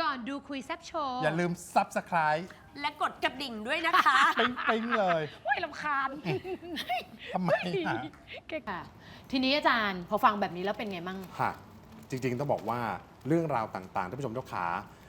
ก่อนดูคุยแซบโชว์อย่าลืม subscribe และกดกระดิ่งด้วยนะคะ ปิ๊งปิ๊งเลย ไม่ลำคาญทำไมฮะค่ะ ทีนี้อาจารย์พอฟังแบบนี้แล้วเป็นไงมั่ง ค่ะจริงๆ ต้องบอกว่าเรื่องราวต่างๆท่านผู้ชมเจ้าขา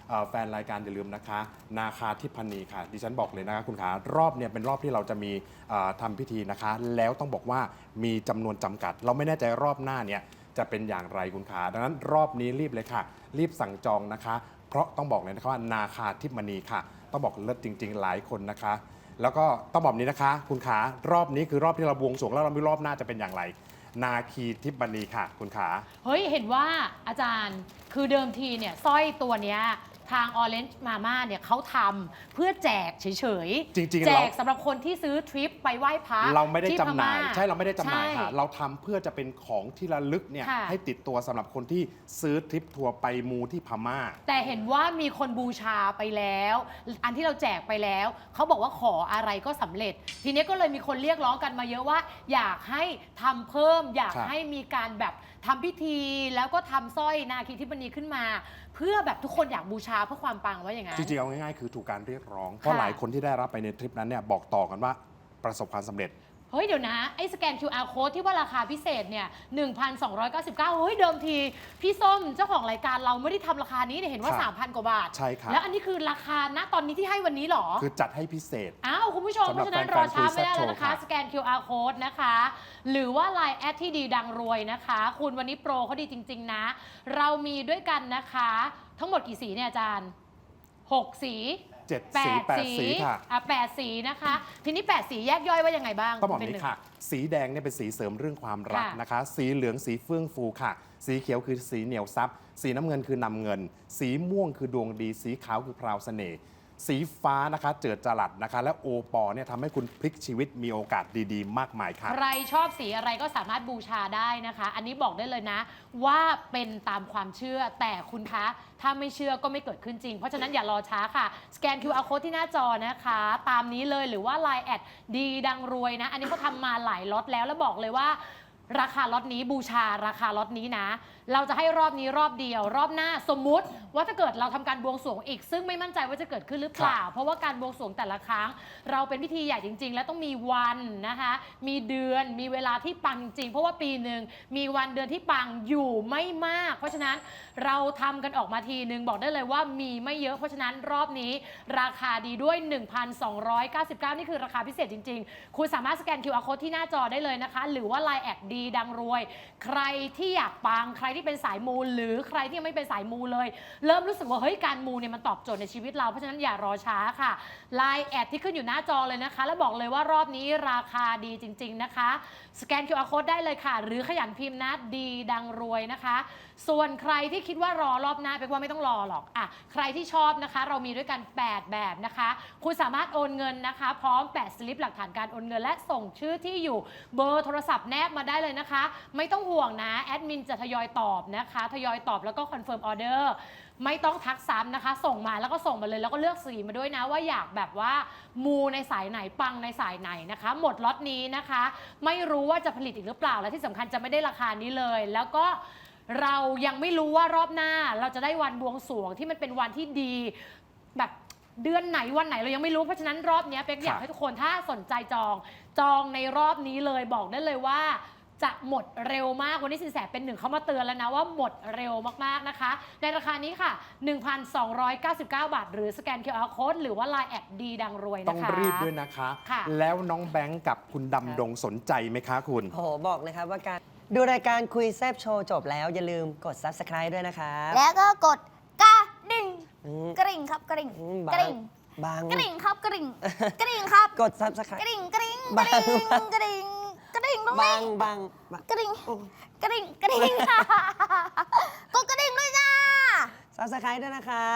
เอ่อแฟนรายการอย่าลืมนะคะ นาคาทิพนีค่ะ ดิฉันบอกเลยนะคะคุณขารอบเนี่ยเป็นรอบที่เราจะมีเอ่อทำพิธีนะคะ แล้วต้องบอกว่ามีจำนวนจำกัด เราไม่แน่ใจรอบหน้าเนี่ยจะเป็นอย่างไรคุณขาดังนั้นรอบนี้รีบเลยค่ะ รีบสั่งจองนะคะ เพราะต้องบอกเลยนะคะว่านาคาทิพมณีค่ะ ต้องบอกเลิศจริง ๆ หลายคนนะคะ แล้วก็ต้องบอกนี้นะคะ คุณขารอบนี้คือรอบที่เราบวงสรวงแล้วเราไม่รู้รอบหน้าจะเป็นอย่างไร นาคีทิพมณีค่ะ คุณขา เฮ้ย เห็นว่าอาจารย์คือเดิมทีเนี่ยสร้อยตัวเนี้ย ทาง Orange Mama เนี่ยเขาทำเพื่อแจกเฉยๆจริงๆแจเรา กสำหรับคนที่ซื้อทริปไปไหว้พระเราไม่ได้ที่จำหน่ายพม่ใช่เราไม่ได้จำหน่ายค่ะ ใช่ เราทำเพื่อจะเป็นของที่ระลึกเนี่ยค่ะ ให้ติดตัวสำหรับคนที่ซื้อทริปทัวร์ไปมูที่พม่า แต่เห็นว่ามีคนบูชาไปแล้ว อันที่เราแจกไปแล้ว เขาบอกว่าขออะไรก็สำเร็จ ทีนี้ก็เลยมีคนเรียกร้องกันมาเยอะว่า อยากให้ทำเพิ่ม อยากครับให้มีการแบบทำพิธีแล้วก็ทำสร้อยนาคีทิพนีขึ้นมา เพื่อแบบทุกคนอยากบูชาเพื่อความปังว่าอย่างนั้น จริงๆเอาง่ายๆคือถูกการเรียกร้อง เพราะค่ะ หลายคนที่ได้รับไปในทริปนั้นเนี่ยบอกต่อกันว่าประสบความสำเร็จ เฮ้ยเดี๋ยวนะ ไอ้สแกน QR code ที่ว่าราคาพิเศษเนี่ย 1,299 เฮ้ยเดิมที พี่ส้มเจ้าของรายการเราไม่ได้ทำราคานี้เนี่ยเห็นว่า ครับ3,000 กว่าบาท ใช่ครับ แล้วอันนี้คือราคาณตอนนี้ที่ให้วันนี้เหรอ คือจัดให้พิเศษ อ้าว คุณผู้ชมสำหเพรับราะฉะนั้นแฟรนอๆช้าไม่ได้คุยแซ่บแล้วนะคะโชว์ค่ะสแกน QR code นะคะ หรือว่า Line แอดที่ดีดังรวยนะคะ คุณวันนี้โปรเขาดีจริง ๆ นะ เรามีด้วยกันนะคะ ทั้งหมดกี่สีเนี่ยอาจารย์ 6 สี เจ็ดแปสีดแปดสีสีค่ะ อะแปดสีนะคะ ทีนี้ 8 สีแยกย่อยว่ายังไงบ้างต้องบอกเป็นี้หงค่ะ สีแดงเนี่ยเป็นสีเสริมเรื่องความรักค่ะนะคะ สีเหลืองสีเฟื่องฟูค่ะ สีเขียวคือสีเหนียวซับสีน้ำเงินคือนำเงิน สีม่วงคือดวงดี สีขาวคือพราวเสน่ห์ สีฟ้านะคะ เจิดจรัสนะคะ และโอปอเนี่ยทำให้คุณพลิกชีวิตมีโอกาสดีๆ มากมายค่ะ ใครชอบสีอะไรก็สามารถบูชาได้นะคะ อันนี้บอกได้เลยนะ ว่าเป็นตามความเชื่อแต่คุณคะ ถ้าไม่เชื่อก็ไม่เกิดขึ้นจริง เพราะฉะนั้นอย่ารอช้าค่ะ สแกน QR code ที่หน้าจอนะคะ ตามนี้เลยหรือว่า Line แอดดีดังรวยนะ อันนี้เขาทำมาหลายล็อตแล้วแล้วบอกเลยว่า ราคาล็อตนี้บูชาราคาล็อตนี้นะ เราจะให้รอบนี้รอบเดียว รอบหน้าสมมุติว่าถ้าเกิดเราทำการบวงสรวงอีก ซึ่งไม่มั่นใจว่าจะเกิดขึ้นหรือเปล่า เพราะว่าการบวงสรวงแต่ละครั้ง เราเป็นพิธีใหญ่จริง ๆ และต้องมีวันนะคะ มีเดือนมีเวลาที่ปังจริง เพราะว่าปีหนึ่งมีวันเดือนที่ปังอยู่ไม่มาก เพราะฉะนั้นเราทำกันออกมาทีหนึ่งบอกได้เลยว่ามีไม่เยอะเพราะฉะนั้นรอบนี้ราคาดีด้วย 1,299 นี่คือราคาพิเศษจริง ๆ คุณสามารถสแกน QR code ที่หน้าจอได้เลยนะคะ หรือว่า Line แอดดีดังรวย ใครที่อยากปังใครที่เป็นสายมูหรือใครที่ยังไม่เป็นสายมูเลย เริ่มรู้สึกว่าเฮ้ยการมูเนี่ยมันตอบโจทย์ในชีวิตเราเพราะฉะนั้นอย่ารอช้าค่ะ Line แอดที่ขึ้นอยู่หน้าจอเลยนะคะ แล้วบอกเลยว่ารอบนี้ราคาดีจริง ๆนะคะ สแกน QR code ได้เลยค่ะ หรือขยันพิมพ์นะดีดังรวยนะคะ ส่วนใครที่คิดว่ารอรอบหน้าไปกว่าไม่ต้องรอหรอกอะใครที่ชอบนะคะ เรามีด้วยกัน 8 แบบนะคะ คุณสามารถโอนเงินนะคะ พร้อมแปะสลิปหลักฐานการโอนเงิน และส่งชื่อที่อยู่เบอร์โทรศัพท์แนบมาได้เลยนะคะ ไม่ต้องห่วงนะแอดมินจะทยอยตอบนะคะ ทยอยตอบแล้วก็คอนเฟิร์มออเดอร์ไม่ต้องทักซ้ำนะคะ ส่งมาแล้วก็ส่งมาเลยแล้วก็เลือกสีมาด้วยนะว่าอยากแบบว่ามูในสายไหนปังในสายไหนนะคะ หมดล็อตนี้นะคะ ไม่รู้ว่าจะผลิตอีกหรือเปล่าและที่สำคัญจะไม่ได้ราคานี้เลย แล้วก็เรายังไม่รู้ว่ารอบหน้าเราจะได้วันบวงสรวงที่มันเป็นวันที่ดี แบบเดือนไหนวันไหนเรายังไม่รู้เพราะฉะนั้นรอบเนี้ยเป๊กอยากให้ทุกคนถ้าสนใจจอง จองในรอบนี้เลยบอกได้เลยว่า จะหมดเร็วมาก วันนี้สินแสเป็นหนึ่งเขามาเตือนแล้วนะว่าหมดเร็วมากๆนะคะ ในราคานี้ค่ะ 1,299 บาท หรือสแกน QR Code หรือว่า Line แอดดีดังรวยต้อนะงคะรีบด้วยนะคะ ค่ะ แล้วน้องแบงค์กับคุณดำดงสนใจไหมคะคุณ โอ้โห บอกเลยครับว่าการดูรายการคุยแซบโชว์จบแล้ว อย่าลืมกด subscribe ด้วยนะครับแล้วก็กดกระดิ่งอืมกริ่งครับกริ่งอืมกบางริ่งบาง กริ่งครับกริ่งกริ่งครับกดก subscribe ริ่งกริ่งกบางริ่งกริ่งกริ่ง ตรงบานี้งบางบาง กริ่งโอ้ กริ่งกริ่งกดกระดิ่งด้วยจ้า subscribe ด้วยนะครับ